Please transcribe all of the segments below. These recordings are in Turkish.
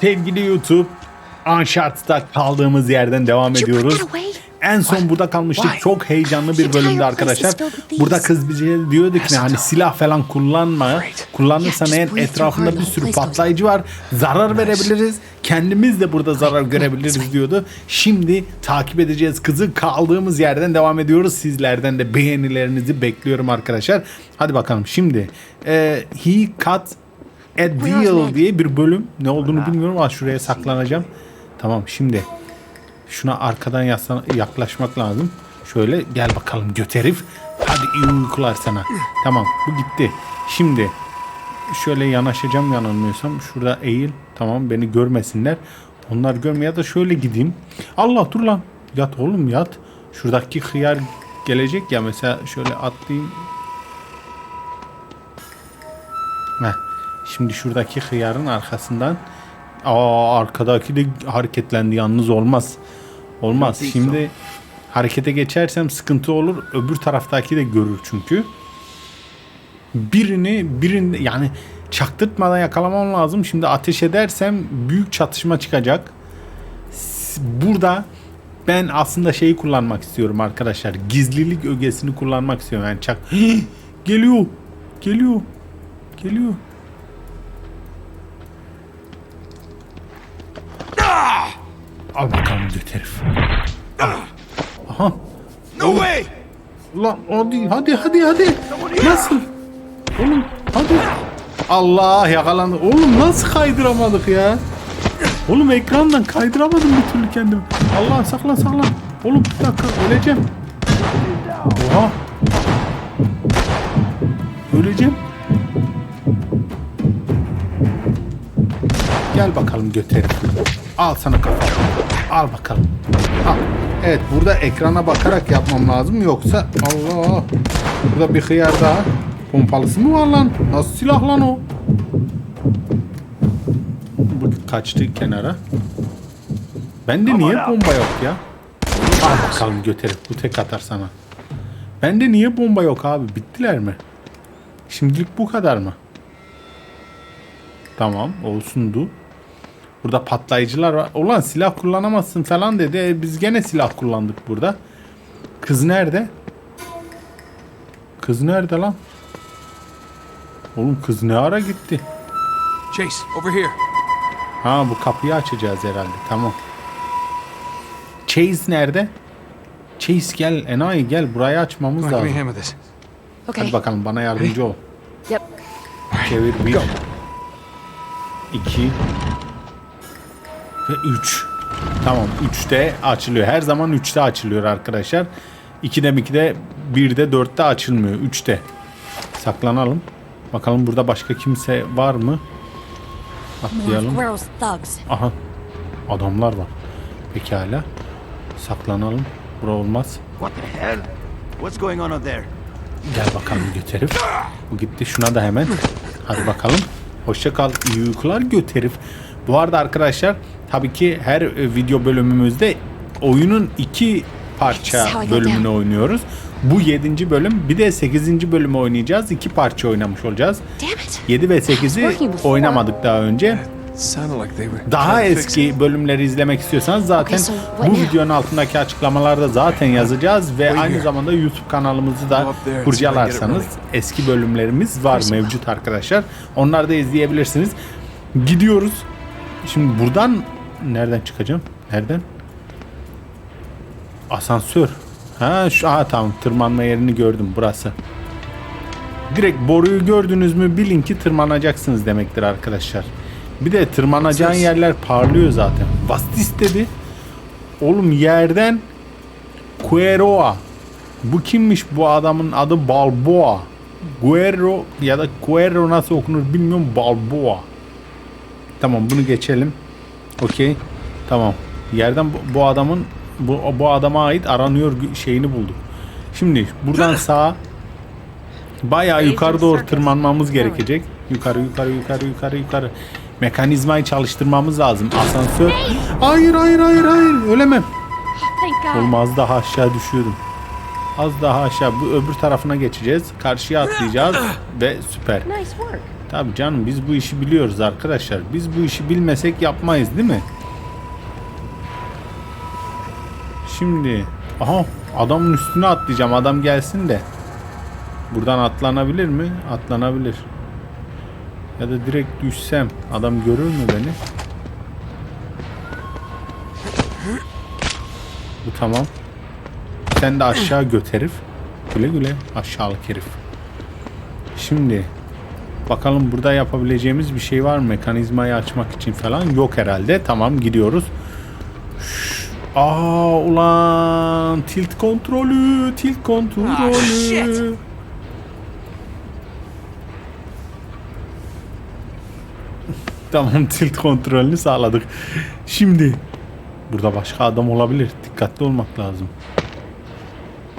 Sevgili YouTube, Uncharted'da kaldığımız yerden devam ediyoruz. En son burada kalmıştık. Çok heyecanlı bir bölümde arkadaşlar. Burada kız bize diyordu ki hani silah falan kullanma. Kullanırsan eğer etrafında bir sürü patlayıcı var. Zarar verebiliriz. Kendimiz de burada zarar görebiliriz diyordu. Şimdi takip edeceğiz kızı. Kaldığımız yerden devam ediyoruz. Sizlerden de beğenilerinizi bekliyorum arkadaşlar. Hadi bakalım şimdi. e, he cut a deal diye bir bölüm. Ne olduğunu bilmiyorum ama şuraya saklanacağım. Tamam şimdi. Şuna arkadan yaslan- yaklaşmak lazım. Şöyle gel bakalım göt herif. Hadi iyi uykular sana. Tamam bu gitti. Şimdi şöyle yanaşacağım yanılmıyorsam. Şurada eğil. Tamam beni görmesinler. Onlar görmeye da şöyle gideyim. Allah dur lan. Yat oğlum yat. Şuradaki hıyar gelecek ya mesela şöyle atlayayım. Heh. Şimdi şuradaki hıyarın arkasından Aa arkadaki de hareketlendi yalnız olmaz. Olmaz. Şimdi harekete geçersem sıkıntı olur. Öbür taraftaki de görür çünkü. Birini birini yani çaktırtmadan yakalamam lazım. Şimdi ateş edersem büyük çatışma çıkacak. Burada ben aslında şeyi kullanmak istiyorum arkadaşlar. Gizlilik ögesini kullanmak istiyorum. Yani çak geliyor. Geliyor. Geliyor. Al bakalım göt herif. Aha. No way! Ulan hadi hadi hadi hadi. Nasıl? Oğlum hadi. Allah yakalandı. Oğlum nasıl kaydıramadık ya? Oğlum ekrandan kaydıramadım bir türlü kendimi. Allah saklan saklan. Oğlum bir dakika öleceğim. Oha. Öleceğim. Gel bakalım göt herif. Al sana kafa. Al bakalım. Al. Evet burada ekrana bakarak yapmam lazım yoksa Allah. Burada bir hıyar daha. Pompalısı mı var lan? Nasıl silah lan o? Bu kaçtı kenara. Bende niye bomba yok ya? Al bakalım göt herif. Bu tek atar sana. Bende niye bomba yok abi? Bittiler mi? Şimdilik bu kadar mı? Tamam olsundu. Burada patlayıcılar var. Ulan silah kullanamazsın falan dedi. E, biz gene silah kullandık burada. Kız nerede? Kız nerede lan? Oğlum kız ne ara gitti? Chase, over here. Ha bu kapıyı açacağız herhalde. Tamam. Chase nerede? Chase gel enayi gel burayı açmamız lazım. Okay. Hadi bakalım bana yardımcı ol. Yep. Çevir bir. iki ve üç. Tamam üçte açılıyor. Her zaman üçte açılıyor arkadaşlar. 2'de 2'de 1'de 4'te açılmıyor. Üçte. Saklanalım. Bakalım burada başka kimse var mı? Atlayalım. Aha. Adamlar var. Pekala. Saklanalım. Bura olmaz. Gel bakalım göt herif. Bu gitti şuna da hemen. Hadi bakalım. Hoşça kal. İyi uykular göt herif. Bu arada arkadaşlar tabii ki her e, video bölümümüzde oyunun iki parça bölümünü oynuyoruz. Bu 7. bölüm bir de 8. bölümü oynayacağız. İki parça oynamış olacağız. Damn it. 7 ve 8'i oynamadık daha önce. Daha eski bölümleri izlemek istiyorsanız zaten bu videonun altındaki açıklamalarda zaten yazacağız ve aynı zamanda YouTube kanalımızı da kurcalarsanız eski bölümlerimiz var mevcut arkadaşlar. Onları da izleyebilirsiniz. Gidiyoruz. Şimdi buradan nereden çıkacağım? Nereden? Asansör. Ha şu aha tamam tırmanma yerini gördüm burası. Direkt boruyu gördünüz mü bilin ki tırmanacaksınız demektir arkadaşlar. Bir de tırmanacağın Ses. yerler parlıyor zaten. Vastis dedi. Oğlum yerden Cueroa. Bu kimmiş bu adamın adı Balboa. Guerro ya da Cuero nasıl okunur bilmiyorum Balboa. Tamam bunu geçelim. Okey. Tamam. Yerden bu, bu adamın bu, bu adama ait aranıyor şeyini bulduk. Şimdi buradan sağa bayağı yukarı doğru tırmanmamız gerekecek. Yukarı yukarı yukarı yukarı yukarı. Mekanizmayı çalıştırmamız lazım. Asansör. Hayır hayır hayır hayır. Ölemem. Thank God. Oğlum az daha aşağı düşüyordum. Az daha aşağı. Bu öbür tarafına geçeceğiz. Karşıya atlayacağız ve süper. Tabii canım biz bu işi biliyoruz arkadaşlar. Biz bu işi bilmesek yapmayız değil mi? Şimdi aha adamın üstüne atlayacağım. Adam gelsin de. Buradan atlanabilir mi? Atlanabilir. Ya da direkt düşsem adam görür mü beni? Bu tamam. Sen de aşağı göt herif. Güle güle aşağılık herif. Şimdi bakalım burada yapabileceğimiz bir şey var mı? Mekanizmayı açmak için falan yok herhalde. Tamam gidiyoruz. Şş, Aa ulan tilt kontrolü, tilt kontrolü. Tamam tilt kontrolünü sağladık. Şimdi burada başka adam olabilir. Dikkatli olmak lazım.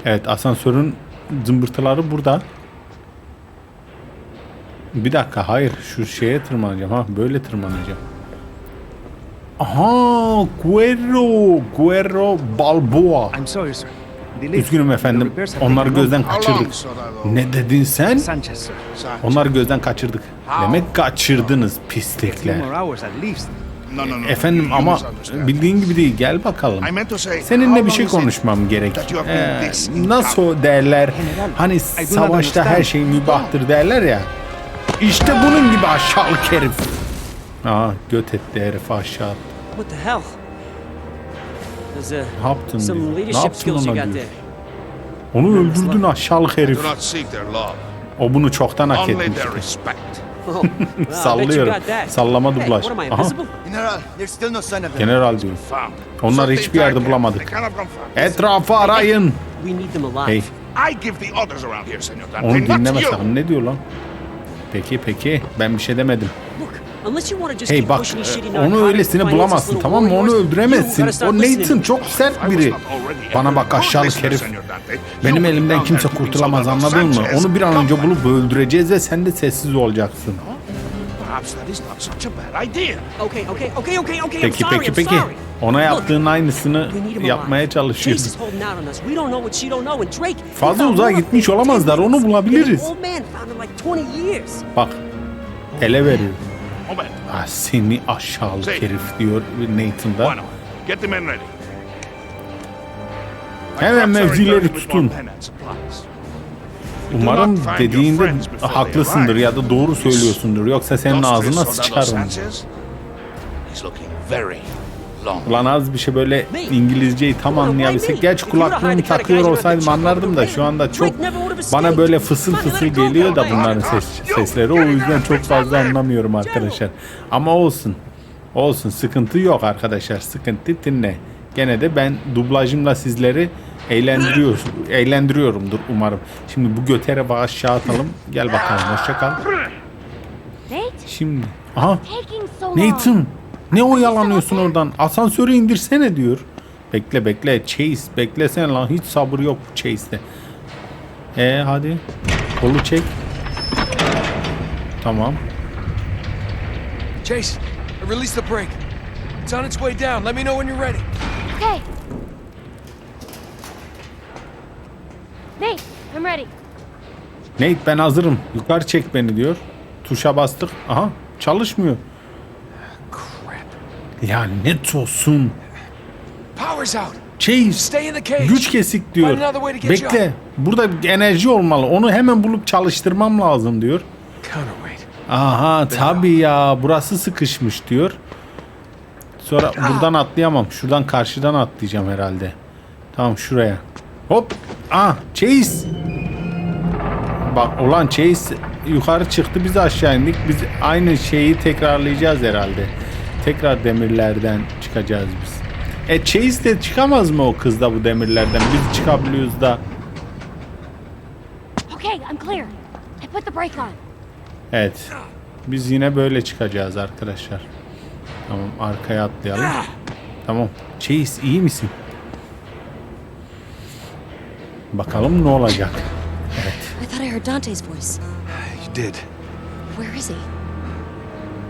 Evet asansörün zımbırtıları burada. Bir dakika hayır şu şeye tırmanacağım ha böyle tırmanacağım. Aha Guerro Guerro Balboa. I'm sorry, sir. Üzgünüm efendim. taken gözden kaçırdık. Ne dedin sen? Onları gözden kaçırdık. Demek kaçırdınız pislikler. Efendim ama bildiğin gibi değil. Gel bakalım. Seninle bir şey konuşmam gerek. Ee, nasıl derler? Hani savaşta her şey mübahtır derler ya. İşte bunun gibi aşağılık herif. Aa göt etti herif aşağı. attı. What the hell? There's uh, Ne yaptın some diyor. Ne leadership yaptın skills you ona got diyor. there. Onu öldürdün aşağılık herif. Do not seek their love, O bunu çoktan hak only etmiş. their respect. Oh, well, I bet you Sallıyorum. got that. Sallama Hey, dublaj. what am I, Aha. invisible? General, there's still no sign of them. General diyor. Found. Onları hiçbir yerde bulamadık. Cannot. Etrafı arayın. We need them alive. Hey, I give the orders around here, Senor Dante. onu not you. Ne diyor lan? Peki peki. Ben bir şey demedim. Hey bak shitty onu öylesine bulamazsın tamam mı? Onu öldüremezsin. O. Nathan çok sert biri. Bana bak aşağılık herif. Benim elimden kimse kurtulamaz anladın mı? Onu bir an önce bulup öldüreceğiz ve sen de sessiz olacaksın. Perhaps that is not such a bad idea. Okay, okay, okay, okay, okay. I'm Peki sorry, peki I'm peki. sorry. Ona Look, yaptığın aynısını yapmaya çalışıyoruz. Fazla uzağa gitmiş olamazlar, onu bulabiliriz. And the old man found in like 20 years. Bak ele veriyor. Ah, seni aşağılık herif diyor Nathan da. Hemen mevzileri tutun. Umarım dediğinde haklısındır ya da doğru söylüyorsundur. Yoksa senin ağzına sıçarım. Ulan az bir şey böyle? İngilizceyi tam anlayabilsek. Gerçi kulaklığımı takıyor olsaydım anlardım da şu anda çok bana böyle fısıl fısıl geliyor da bunların ses, sesleri. O yüzden çok fazla anlamıyorum arkadaşlar. Ama olsun. Olsun sıkıntı yok arkadaşlar. Sıkıntı dinle. Gene de ben dublajımla sizleri eğlendiriyor, eğlendiriyorumdur umarım. Şimdi bu götere bak aşağı atalım. Gel bakalım hoşça kal. Şimdi aha. Nathan ne oyalanıyorsun oradan? Asansörü indirsene diyor. Bekle bekle Chase beklesene lan hiç sabır yok bu Chase'de. E hadi kolu çek. Tamam. Chase, I released the brake. It's on its way down. Let me know when you're ready. Okay. Nate, I'm ready. Nate ben hazırım. Yukarı çek beni diyor. Tuşa bastık. Aha çalışmıyor. Crap. Lanet olsun. Power's out. Chase Stay in the cage. güç kesik diyor. Bekle. Burada enerji olmalı. Onu hemen bulup çalıştırmam lazım diyor. Aha tabii ya burası sıkışmış diyor. Sonra buradan atlayamam. Şuradan karşıdan atlayacağım herhalde. Tamam şuraya. Hop. Ah Chase. Bak ulan Chase yukarı çıktı biz aşağı indik. Biz aynı şeyi tekrarlayacağız herhalde. Tekrar demirlerden çıkacağız biz. E Chase de çıkamaz mı o kız da bu demirlerden? Biz çıkabiliyoruz da. Okay, I'm clear. I put the brake on. Evet. Biz yine böyle çıkacağız arkadaşlar. Tamam arkaya atlayalım. Tamam. Chase iyi misin? Bakalım ne olacak. I thought I heard Dante's voice. You did. Where is he?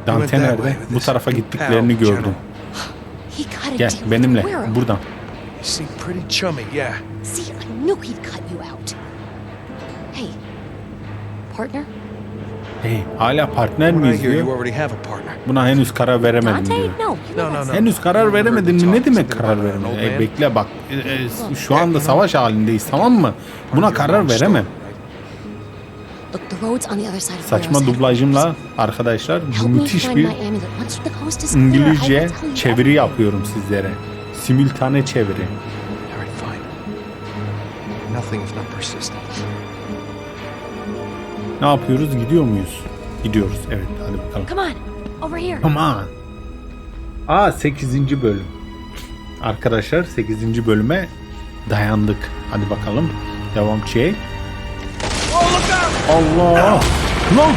Dante nerede? Bu tarafa gittiklerini gördüm. Gel benimle. Buradan. You seem pretty chummy, yeah. See, I knew he'd cut you out. Hey, partner? Hey, hala partner miyiz diyor. Buna henüz karar veremedim diyor. Henüz karar veremedin mi? Ne demek karar veremedin? E, bekle bak. E, e, şu anda savaş halindeyiz tamam mı? Buna karar veremem. Saçma dublajımla arkadaşlar müthiş bir İngilizce çeviri yapıyorum sizlere. Simültane çeviri. Ne yapıyoruz? Gidiyor muyuz? Gidiyoruz. Evet hadi bakalım. Come on, over here. Come on. Aa 8. bölüm. Arkadaşlar 8. bölüme dayandık. Hadi bakalım. Devam çek. Allah! Lan!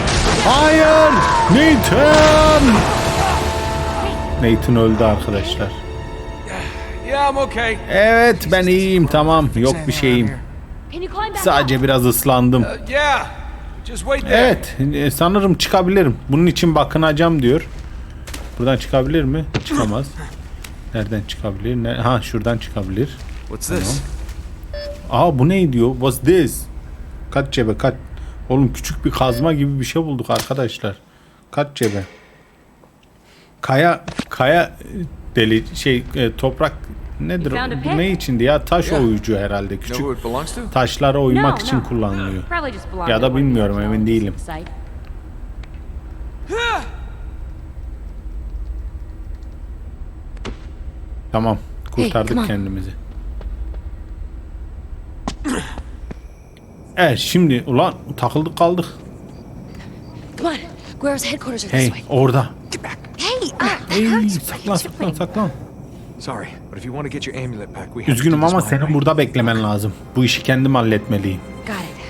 Hayır! Nathan! Nathan öldü arkadaşlar. Yeah, I'm okay. Evet ben iyiyim tamam. Yok bir şeyim. Sadece biraz ıslandım. Evet e, sanırım çıkabilirim. Bunun için bakınacağım diyor. Buradan çıkabilir mi? Çıkamaz. Nereden çıkabilir? Ne? Ha şuradan çıkabilir. What's this? Aa bu ne diyor? What's this? Kaç cebe kaç. Oğlum küçük bir kazma gibi bir şey bulduk arkadaşlar. Kaç cebe. Kaya kaya e, deli şey e, toprak nedir? O? ne içindi ya? Taş oyucu herhalde. Küçük taşlara oymak için kullanılıyor. Ya da bilmiyorum, emin değilim. Tamam. Kurtardık kendimizi. Evet şimdi ulan takıldık kaldık. Hey orada. Hey, ah, saklan saklan saklan. Üzgünüm ama senin burada beklemen lazım. Bu işi kendim halletmeliyim. Got it.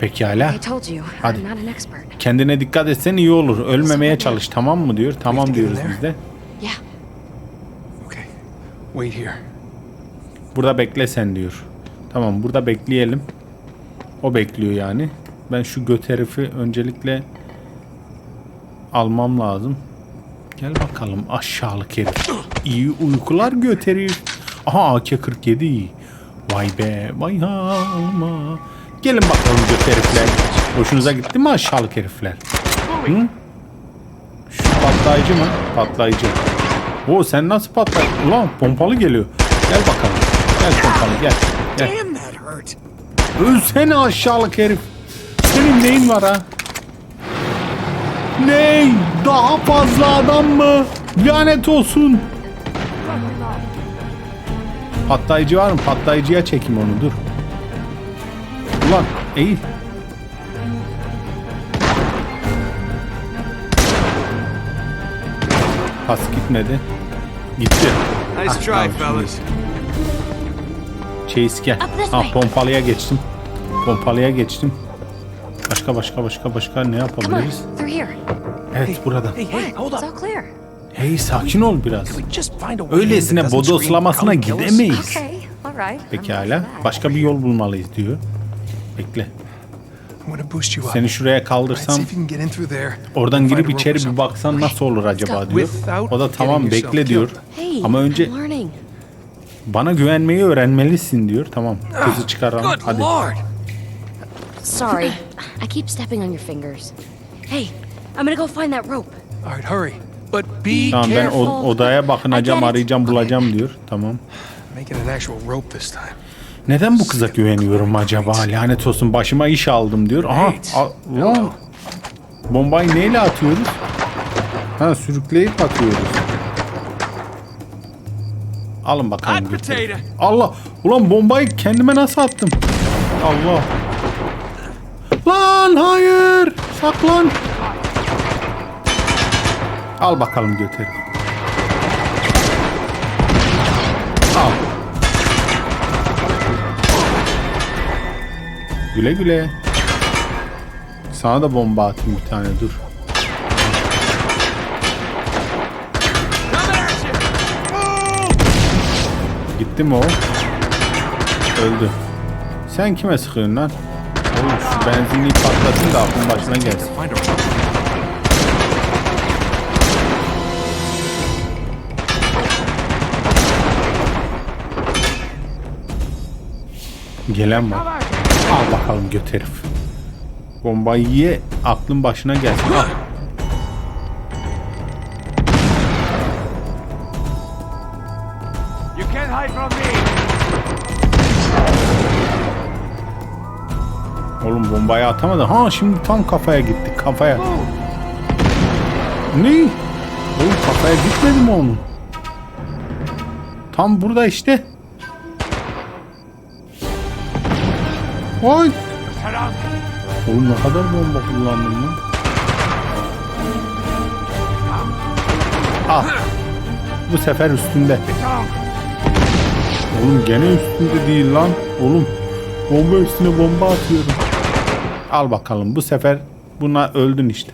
Pekala. I told you, Hadi. I'm not an expert. Kendine dikkat etsen iyi olur. Ölmemeye çalış tamam mı diyor. Tamam diyoruz biz de. Yeah. Okay. Wait here. Burada bekle sen diyor. Tamam burada bekleyelim. O bekliyor yani. Ben şu göt herifi öncelikle almam lazım. Gel bakalım aşağılık herif. İyi uykular göt herif. Aha AK-47. Vay be vay halma. Gelin bakalım göt herifler. Hoşunuza gitti mi aşağılık herifler? Hı? Şu patlayıcı mı? Patlayıcı. O sen nasıl patlar? Ulan pompalı geliyor. Gel bakalım. Gel pompalı gel. Gel. Ölsene aşağılık herif. Senin neyin var ha? Ney? Daha fazla adam mı? Lanet olsun. Patlayıcı var mı? Patlayıcıya çekim onu dur. Ulan eğil. Pas gitmedi. Gitti. Nice Ah, try, fellas. Chase gel. Way. pompalıya geçtim. Pompalıya geçtim. Başka başka başka başka ne Come yapabiliriz? on, through here. Evet burada. Hey, hey, hold It's up. all clear. Hey sakin ol biraz. We just find a way in that Öylesine bodoslamasına gidemeyiz. Okay, all right. I'm ready Pekala. Başka bir yol bulmalıyız diyor. Bekle. I'm gonna boost you up. Seni şuraya kaldırsam see if you can get in through there. oradan girip içeri bir baksan nasıl olur acaba diyor. Without O da tamam bekle diyor. Ama önce bana güvenmeyi öğrenmelisin diyor. Tamam. Kızı çıkaralım. Hadi. Sorry, I keep stepping on your fingers. Hey, I'm gonna go find that rope. All right, hurry. But be Tamam ben careful. o- odaya bakınacağım, arayacağım, bulacağım diyor. Tamam. Make it an actual rope this time. Neden bu kıza güveniyorum acaba? Lanet olsun başıma iş aldım diyor. Aha. A- lan. Bombayı neyle atıyoruz? Ha sürükleyip atıyoruz. Alın bakalım. Götürün. Allah. Ulan bombayı kendime nasıl attım? Allah. Lan hayır. Saklan. Al bakalım götür. Al. Güle güle. Sana da bomba atayım bir tane dur. Gitti mi o? Öldü. Sen kime sıkıyorsun lan? Oğlum şu benzinliği patlatın da aklın başına gelsin. Gelen var. Al bakalım göt herif. Bombayı ye aklın başına gelsin. Ah. You can't hide from me. Oğlum bombayı atamadı. Ha şimdi tam kafaya gitti. Kafaya. Ne? Oğlum kafaya gitmedi mi onun? Tam burada işte. Oy. Oğlum ne kadar bomba kullandın lan? Al. Bu sefer üstünde. Oğlum gene üstünde değil lan. Oğlum bomba üstüne bomba atıyorum. Al bakalım bu sefer buna öldün işte.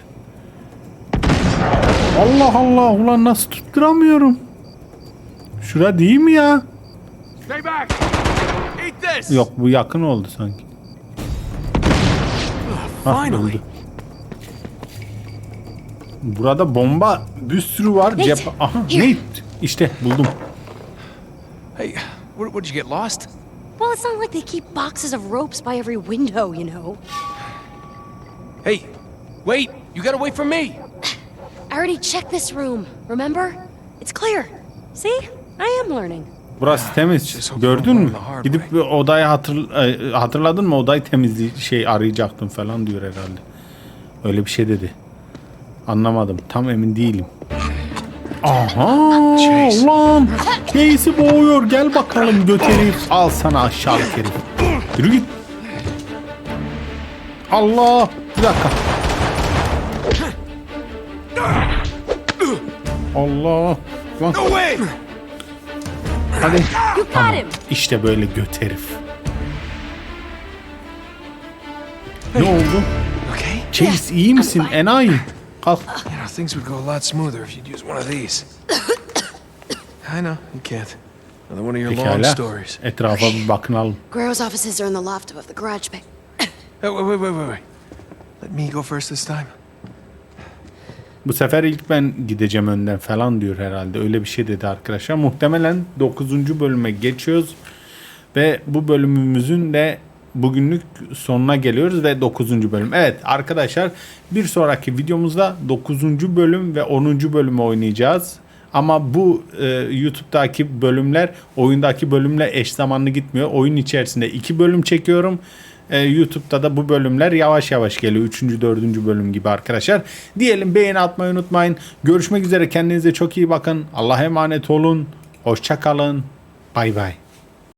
Allah Allah ulan nasıl tutturamıyorum. Şura değil mi ya? Stay back. Eat this! Yok bu yakın oldu sanki. Hah, Finally. öldü. Burada bomba bir sürü var. Nate, Cep Aha. Nate. İşte buldum. Hey, where, where'd you get lost? Well, it's not like they keep boxes of ropes by every window, you know. Hey, wait! You gotta wait for me! I already checked this room, remember? It's clear. See? I am learning. Burası temiz. Gördün mü? Gidip bir odayı hatır, e, hatırladın mı? Odayı temizli şey arayacaktım falan diyor herhalde. Öyle bir şey dedi. Anlamadım. Tam emin değilim. Aha! Chase. Ulan! Case'i boğuyor. Gel bakalım göt herif. Al sana aşağılık herif. Yürü git. Allah! Bir dakika. Allah! Lan. No way! Hadi. You got him! İşte böyle göt herif. Ne oldu? Okay. Chase iyi misin enayi? Kalk. You know, things would go a lot smoother if you'd use one of these. I know, you can't. Another one of your long Pekala. stories. Etrafa bir bakınalım. Guerrero's offices are in the loft above the garage bay. Hey, wait, wait, wait, wait, wait. Let me go first this time. Bu sefer ilk ben gideceğim önden falan diyor herhalde. Öyle bir şey dedi arkadaşlar. Muhtemelen 9. bölüme geçiyoruz. Ve bu bölümümüzün de bugünlük sonuna geliyoruz ve 9. bölüm. Evet arkadaşlar bir sonraki videomuzda 9. bölüm ve 10. bölümü oynayacağız. Ama bu e, YouTube'daki bölümler oyundaki bölümle eş zamanlı gitmiyor. Oyun içerisinde iki bölüm çekiyorum. E, YouTube'da da bu bölümler yavaş yavaş geliyor. 3. 4. bölüm gibi arkadaşlar. Diyelim beğeni atmayı unutmayın. Görüşmek üzere kendinize çok iyi bakın. Allah'a emanet olun. Hoşça kalın. Bay bay.